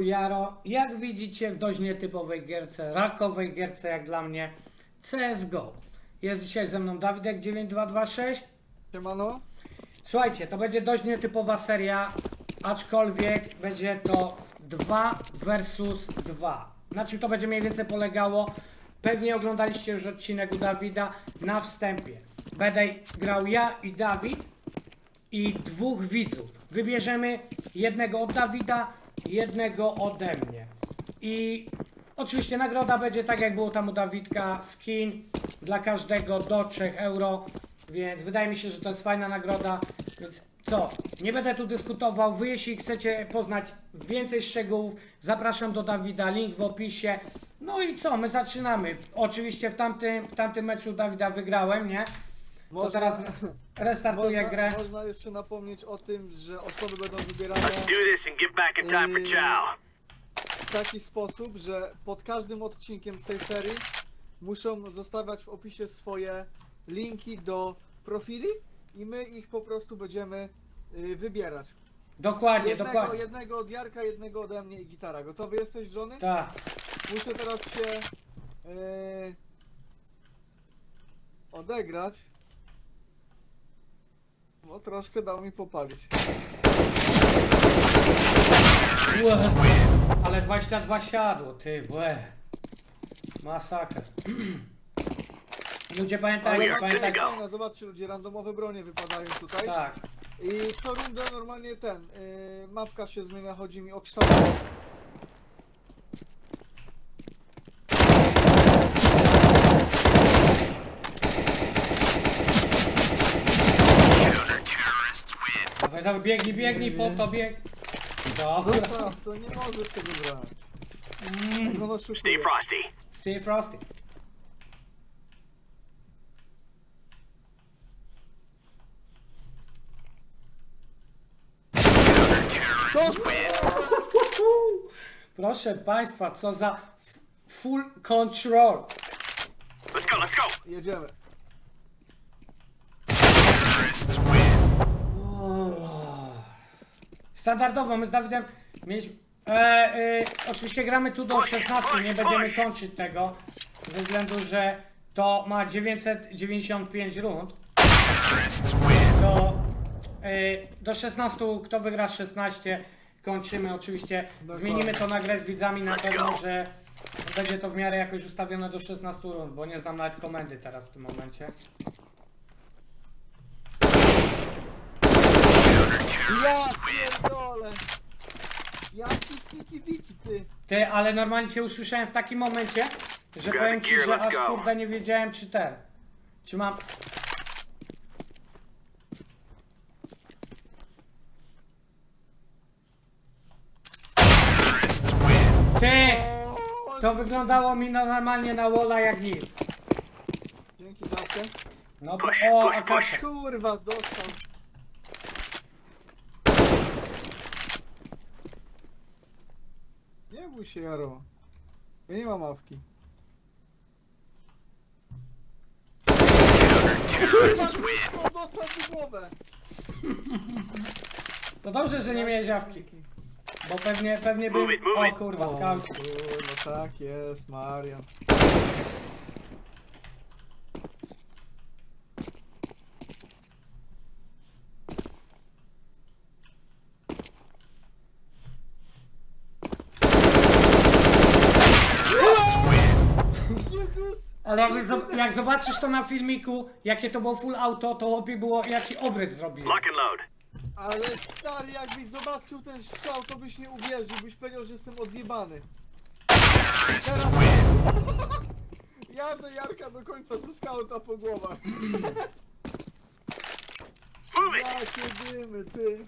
Jaro, jak widzicie w dość nietypowej gierce, rakowej gierce jak dla mnie, CSGO. Jest dzisiaj ze mną Dawidek 9226. Siemano? Słuchajcie, to będzie dość nietypowa seria, aczkolwiek będzie to 2 versus 2. Na czym to będzie mniej więcej polegało? Pewnie oglądaliście już odcinek u Dawida na wstępie. Będę grał ja i Dawid i dwóch widzów. Wybierzemy jednego od Dawida, jednego ode mnie. I oczywiście nagroda będzie tak jak było tam u Dawidka, skin dla każdego do 3 euro, więc wydaje mi się, że to jest fajna nagroda. Więc co, nie będę tu dyskutował. Wy jeśli chcecie poznać więcej szczegółów, zapraszam do Dawida, link w opisie. No i co, my zaczynamy. Oczywiście w tamtym, w tamtym meczu Dawida wygrałem, nie? To Można- teraz restartuję Można, grę. można jeszcze napomnieć o tym, że osoby będą wybierane Let's do this and get back in time for chow. w taki sposób, że pod każdym odcinkiem z tej serii muszą zostawiać w opisie swoje linki do profili i my ich po prostu będziemy y, wybierać. Dokładnie, Jednego, dokładnie. jednego od Jarka, jednego ode mnie i gitara. Gotowy jesteś, żony? Tak. Muszę teraz się yy, odegrać. Bo troszkę dał mi popalić. Łe. Ale 22 siadło, ty, łe. Masakra. Ludzie pamiętajcie, Ale pamiętajcie. fajna, zobaczcie ludzie, randomowe bronie wypadają tutaj. Tak. I co rundę normalnie ten, yy, mapka się zmienia, chodzi mi o kształt. Dawaj, dawaj, biegnij, biegnij, po to bieg. Dobra. Zostaw, to nie możesz tego brać. Mm. No no Stay szukuję. frosty. Stay frosty. Proszę Państwa, co za f- full control. Let's go, let's go. Jedziemy. Standardowo my z Dawidem mieliśmy. E, e, oczywiście gramy tu do 16, nie będziemy kończyć tego, ze względu, że to ma 995 rund. Do, e, do 16, kto wygra 16, kończymy. Oczywiście zmienimy to na grę z widzami na pewno, że będzie to w miarę jakoś ustawione do 16 rund, bo nie znam nawet komendy teraz w tym momencie. Ja pierdolę! Jaki sniki wiki ty! Ty, ale normalnie cię usłyszałem w takim momencie, że powiem ci, że aż kurde nie wiedziałem czy ten. Czy mam. Ty! To wyglądało mi no- normalnie na wola jak nic. Dzięki zawsze. No bo o. Kurwa, dostał. Nie bój się, Jaro. Ja nie mam mawki. Kurwa, dostał w głowę. To dobrze, że nie miałeś jawki. Bo pewnie, pewnie bym... Move it, move O it. kurwa, O, scout. kurwa, tak jest, Marian. Ale jak, zob- jak zobaczysz to na filmiku, jakie to było full auto, to lepiej było jaki obrys zrobiłem. Lock and load. Ale stary, jakbyś zobaczył ten strzał, to byś nie uwierzył, byś powiedział, że jestem odjebany. Teraz... Jadę Jarka do końca ze skauta po głowach. Move it. Jakie dymy, ty.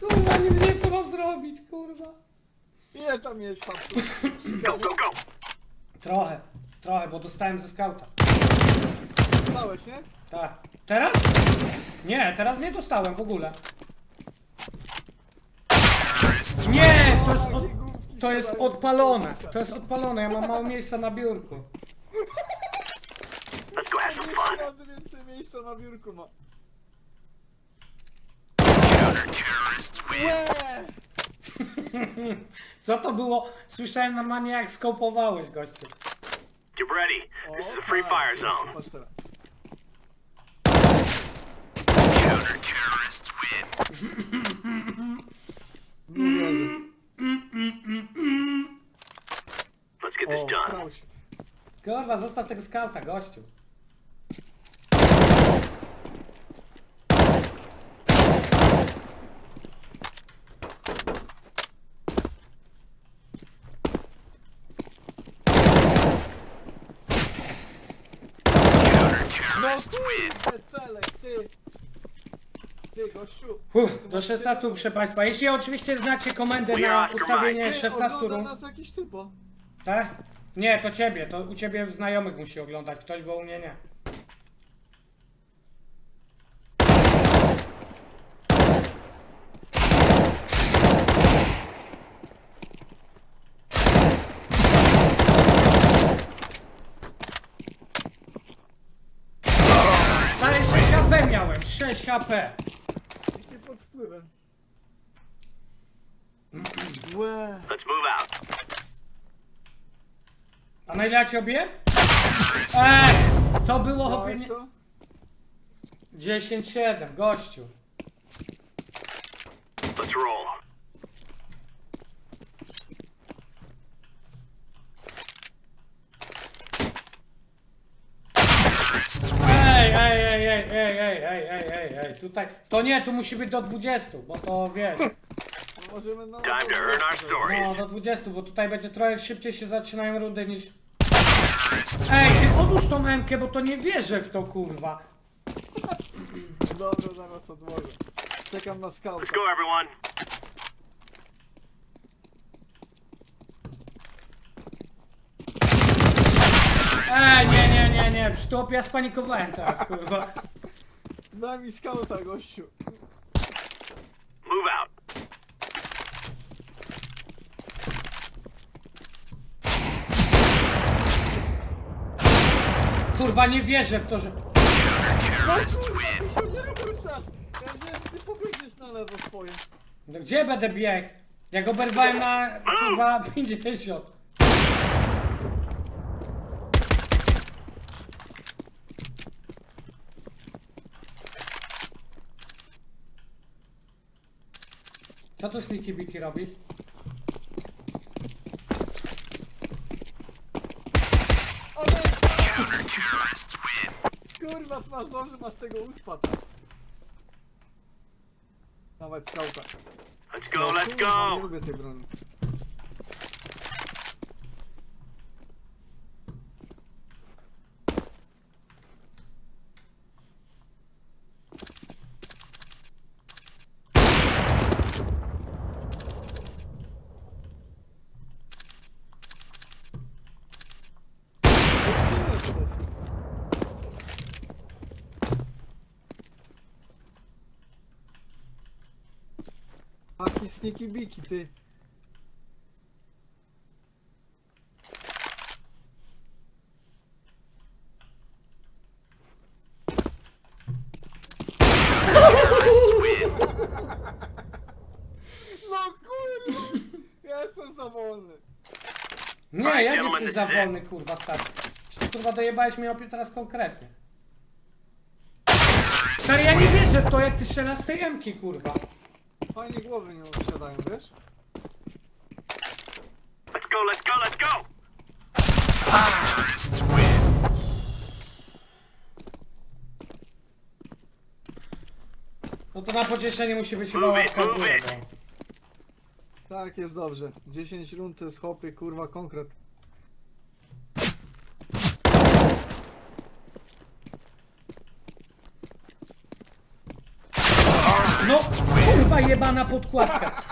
Kurwa, nie wiem co mam zrobić, kurwa. Ile tam jest hapsu? Go, go, go. Trochę, trochę, bo dostałem ze skauta. Dostałeś, nie? Tak. Teraz? Nie, teraz nie dostałem w ogóle. Nie, to jest, od, to jest odpalone. To jest odpalone, ja mam mało miejsca na biurku. Let's go have some fun. razy więcej miejsca na biurku ma. Łe! Co to było? Słyszałem na manie jak skopowałeś gościu. Get ready. O, This is a free fire zone. patrz teraz. Nie wierzę. Let's get O, this done. strał się. Kurwa, zostaw tego skauta, gościu. No kurde, Celek, ty! Ty, gościu! Uff, do 16, proszę Państwa. Jeśli oczywiście znacie komendę na ustawienie Ty, 16 ogląda rund. nas jakiś typo. Tak? Nie, to ciebie, to u ciebie w znajomych musi oglądać ktoś, bo u mnie nie. Ale 6 HP miałem, 6 HP. Ty pod wpływem. Łe. Let's move out. A na ile ja cię obiję? Ej, to było Miałeś nie... to? 10-7, gościu. Let's roll. ej, ej, ej, ej, ej, ej, ej, tutaj. To nie, tu musi być do 20, bo to wiesz. Hm. No możemy na... Time to earn our stories. No, do 20, bo tutaj będzie trochę szybciej się zaczynają rundy niż. Ej, ty odłóż tą Mkę, bo to nie wierzę w to kurwa. Dobra, zaraz odłożę. Czekam na skałkę. Let's go, everyone. Ej, nie, nie, nie, nie, przy to ja spanikowałem teraz, kurwa. Daj mi skauta, gościu. Move out. Kurwa, nie wierzę w to, że... No kurwa, ty się nie ruszasz! Ja myślałem, że ty pobiegniesz na lewo swoje. No gdzie będę biegł? Jak oberwałem na, kurwa, 50. Co tu Sneaky Biki robi? Kurwa, masz dobrze, masz tego uspa. tak. Dawaj skauta. Let's go, No let's kurwa, Nie go. lubię tej broni. Taki sneaky biki, ty. No kurwa! Ja jestem za wolny. Nie, jak jesteś za wolny, kurwa, stary. Czy kurwa dojebałeś mnie opie teraz konkretnie. Stary, ja nie wierzę w to, jak ty strzelasz z tej emki, kurwa. Fajnie głowy nie posiadają, wiesz? Let's go, let's go, let's go. No to na pocieszenie musi być chyba Move it, łapka w move górę, it. bo... Tak, jest dobrze. 10 rund to jest hopy, kurwa, konkret. No, Kurwa jebana podkładka.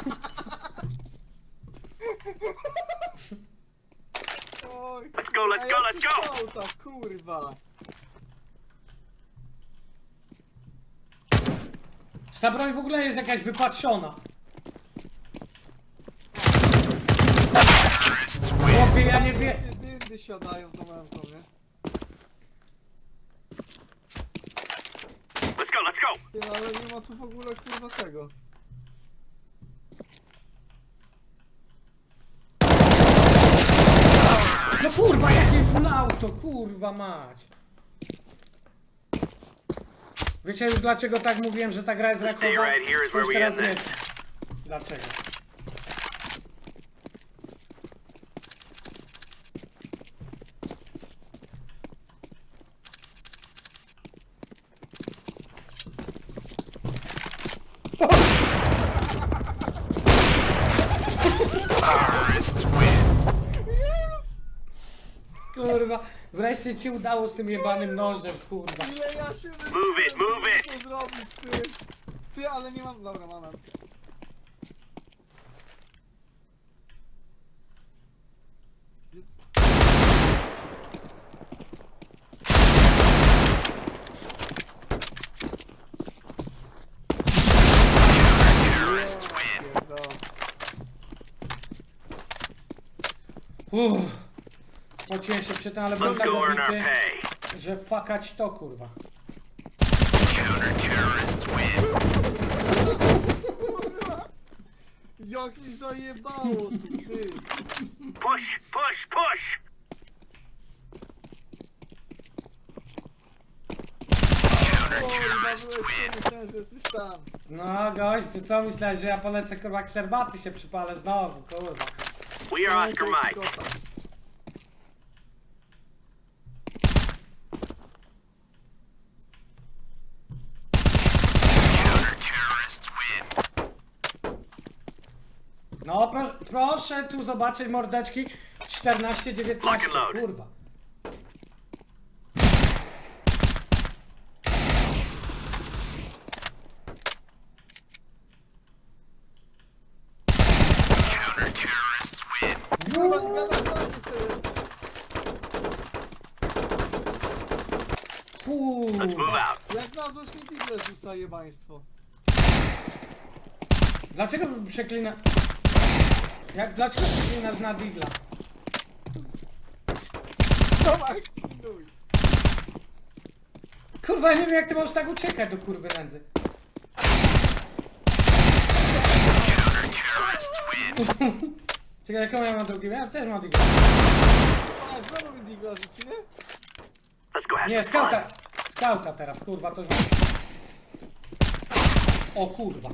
Oj, Let's go, let's go, let's go! go! kurwa! Ta broń w ogóle jest jakaś wypatrzona. Chłopie, ja nie wiem. Dyndy siadają do męką, nie? Ale nie ma tu w ogóle kurwa tego. No kurwa, jakie full auto, kurwa mać. Wiecie już dlaczego tak mówiłem, że ta gra jest rakowa? To już teraz wiecie. Dlaczego? Kurwa, wreszcie ci udało z tym jebanym nożem, kurwa. Ile ja się Move it, move it. Co zrobić, ty? Ty, ale nie mam... Dobra, mam. Uff. Pociłem się przy tym, ale byłem Let's tak go earn our obity, pay. że fakać to, kurwa. Jak mi zajebało tu, ty! Push, push, push. Kurwa, byłeś tu, myślałem, że jesteś tam. No gość, ty co myślałeś, że ja polecę kurwa jak szerbaty się przypalę znowu, kurwa. We are Oscar Mike. Proszę tu zobaczyć mordeczki 14-19, Lock and load. kurwa. Kurwa. Jak na rzuca jebaństwo. Dlaczego przeklina... Jak, dlaczego przeklinasz na digla? Pilnuj. Kurwa, nie wiem jak ty możesz tak uciekać do kurwy nędzy. Czekaj, jaką ja mam drugi? Ja też mam digla. A, znowu mi digla rzuci, nie? Nie, skauta. Skauta teraz, kurwa, to... O kurwa.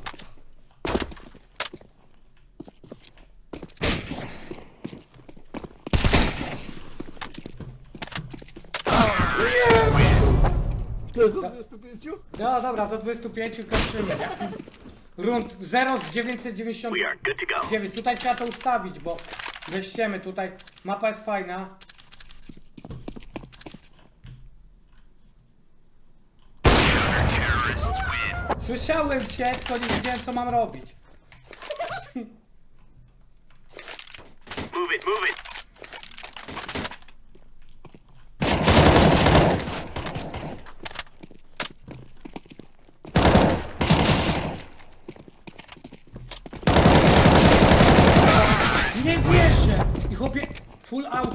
Do 25? No dobra, do 25 kończymy? Rund 0 z 999. We are good to go. Tutaj trzeba to ustawić, bo weźmiemy tutaj. Mapa jest fajna. Słyszałem cię, tylko nie wiedziałem co mam robić. Move it, move it. Nie wierzę! I chłopie,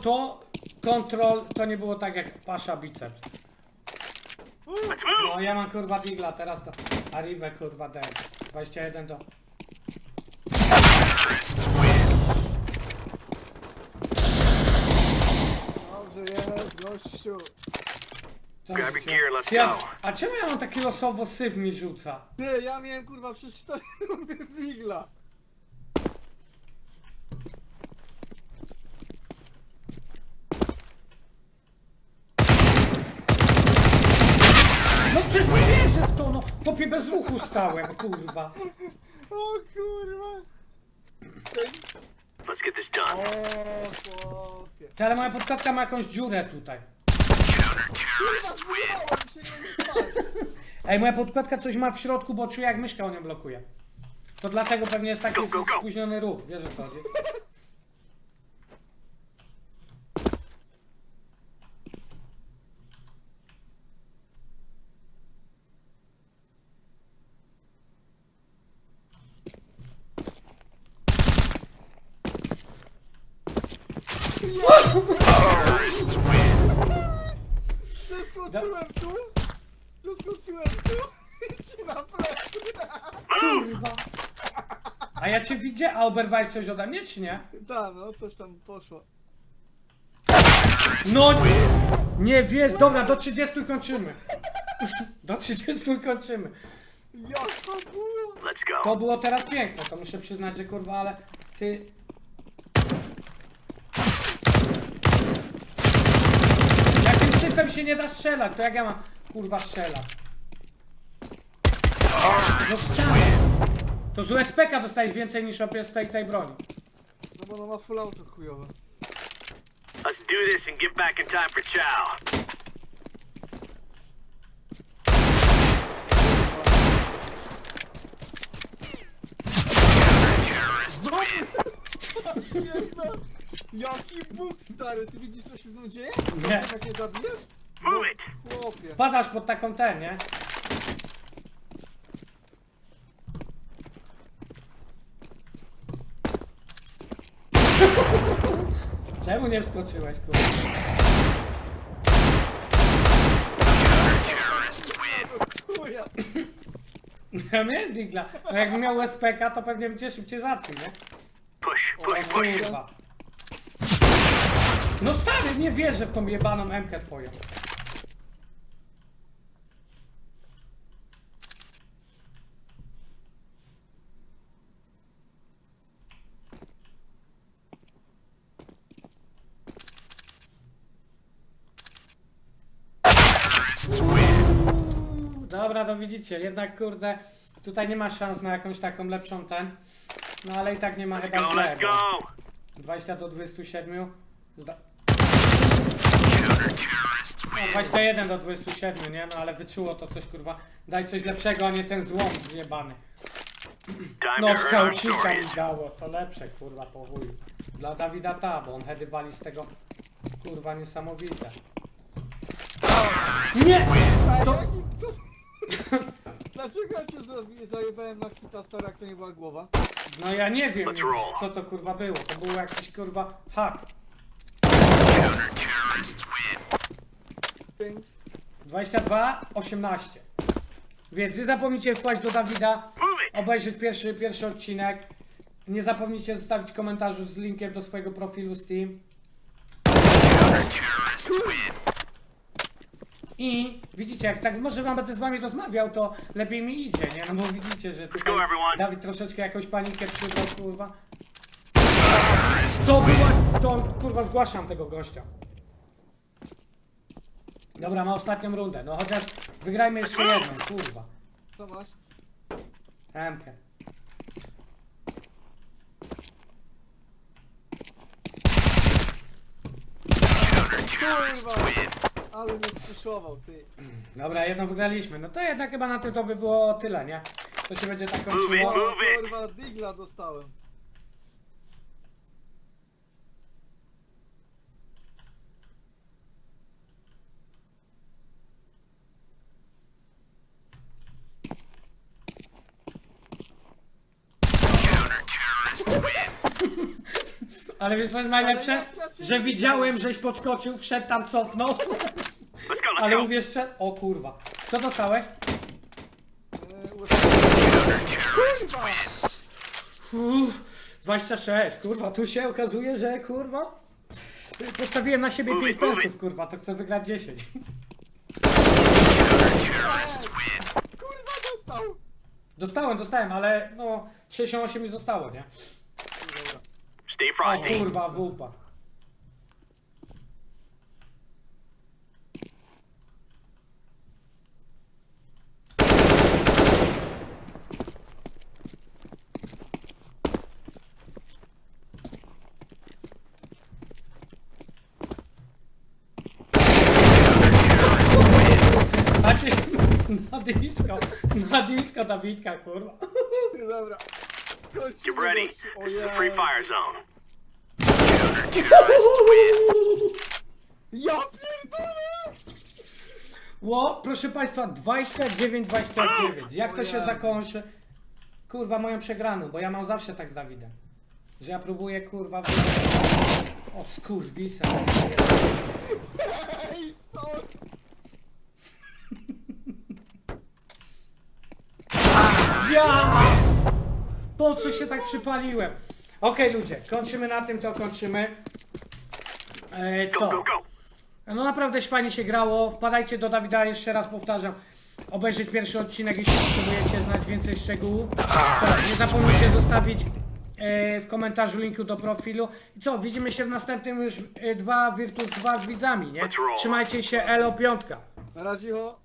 full auto, control, to nie było tak jak pasza biceps. No ja mam kurwa digla, teraz to Arrive kurwa D. 21 do... Dobrze jest, gościu. Co Grab your gear, let's Ty, a- go. A czemu ja mam taki losowo syf mi rzuca? Ty, ja miałem kurwa przez 4 rundy digla. No przecież to, no. Chłopie bez ruchu stałem, kurwa. O kurwa. Let's get this O done. chłopie. Ty, ale moja podkładka ma jakąś dziurę tutaj. Kurwa, zbudowałem się nie spać. Ej, moja podkładka coś ma w środku, bo czuję jak myszka o nią blokuje. To dlatego pewnie jest taki Go, go, go. spóźniony ruch, wiesz o co chodzi? Zeskoczyłem tu, zeskoczyłem tu i ci na plecy. Kurwa. A ja cię widzę, a oberwałeś coś ode mnie, czy nie? Da, no coś tam poszło. No nie wiesz, dobra, do 30 kończymy. Do 30 kończymy. Jak to było? To było teraz piękne, to muszę przyznać, że kurwa, ale ty... Syfem się nie da strzelać, to jak ja mam kurwa strzelać? No strzelaj. To z USPK dostajesz więcej niż opie z tej, tej broni. No bo ona ma full auto chujowe. Let's do this and get back in time for chow. Pierdol. Jaki bóg stary, ty widzisz co się z nią dzieje? Nie. Tak nie zabijesz? Move it. Chłopie. Wpadasz pod taką ten, nie? Czemu nie wskoczyłeś, kurwa? Chuja. Ja miałem digla. No jakbym miał SPK, to pewnie cię szybciej załatwił, nie? Push, O push, push. kurwa. No stary, nie wierzę w tą jebaną MK twoją. Dobra, to widzicie, jednak kurde, tutaj nie ma szans na jakąś taką lepszą ten. No ale i tak nie ma chyba Go, źle, let's bo go. 20 do 27. Zda... No, 21 do 27, nie? No ale wyczuło to coś kurwa. Daj coś lepszego, a nie ten złom zjebany. No stories. mi dało, to lepsze kurwa po wuju. Dla Dawida ta, bo on hedy wali z tego kurwa niesamowite. Nie! A To-. Co? Dlaczego ja cię za- zajebałem na kita stary, jak to nie była głowa? No ja nie wiem nic, co to kurwa było. To był jakiś kurwa hak. Things. 22, 18. Więc nie zapomnijcie wpaść do Dawida, obejrzeć pierwszy, pierwszy odcinek. Nie zapomnijcie zostawić komentarzu z linkiem do swojego profilu Steam. I widzicie, jak tak może wam będę z wami rozmawiał, to lepiej mi idzie, nie? No bo widzicie, że tutaj. Dawid troszeczkę jakąś panikę przydał, kurwa. To była, to kurwa zgłaszam tego gościa. Dobra, ma ostatnią rundę, no chociaż wygrajmy jeszcze jedną, kurwa. Co masz? Emkę. Kurwa! Ale mnie spuszował, ty. Dobra, jedną wygraliśmy. No to jednak chyba na tym to by było tyle, nie? To się będzie tak O, kończyło. It. kurwa, digla dostałem. Ale wiesz co jest najlepsze? Że widziałem, żeś podskoczył, wszedł tam, cofnął. Let's go, let's Ale go. mówię jeszcze... O kurwa. Co dostałeś? Uff, 26, kurwa, tu się okazuje, że kurwa. Postawiłem na siebie Move 5 it, move pensów, kurwa, to chcę wygrać 10. Kurwa dostał! Dostałem, dostałem, ale no 68 mi zostało, nie? Stay O frosty. kurwa, wupa. Na disco, na Dawidka, kurwa. Dobra. Get ready. O This is the free Jezu. fire zone. Ja pierdolę! Ło, proszę Państwa, 29-29. Jak to się zakończy? Kurwa, moją przegraną, bo ja mam zawsze tak z Dawidem. Że ja próbuję, kurwa, wy- O skurwisa. Ej, stop! Ja! Po co się tak przypaliłem? Okej ludzie, kończymy na tym, to kończymy. E, co? No naprawdę fajnie się grało. Wpadajcie do Dawida, jeszcze raz powtarzam. Obejrzeć pierwszy odcinek, jeśli potrzebujecie znać więcej szczegółów. Co, nie zapomnijcie zostawić e, w komentarzu linku do profilu. I co, widzimy się w następnym już e, 2 Virtus 2 z widzami, nie? Trzymajcie się, Elo Piątka. Na razie, ho.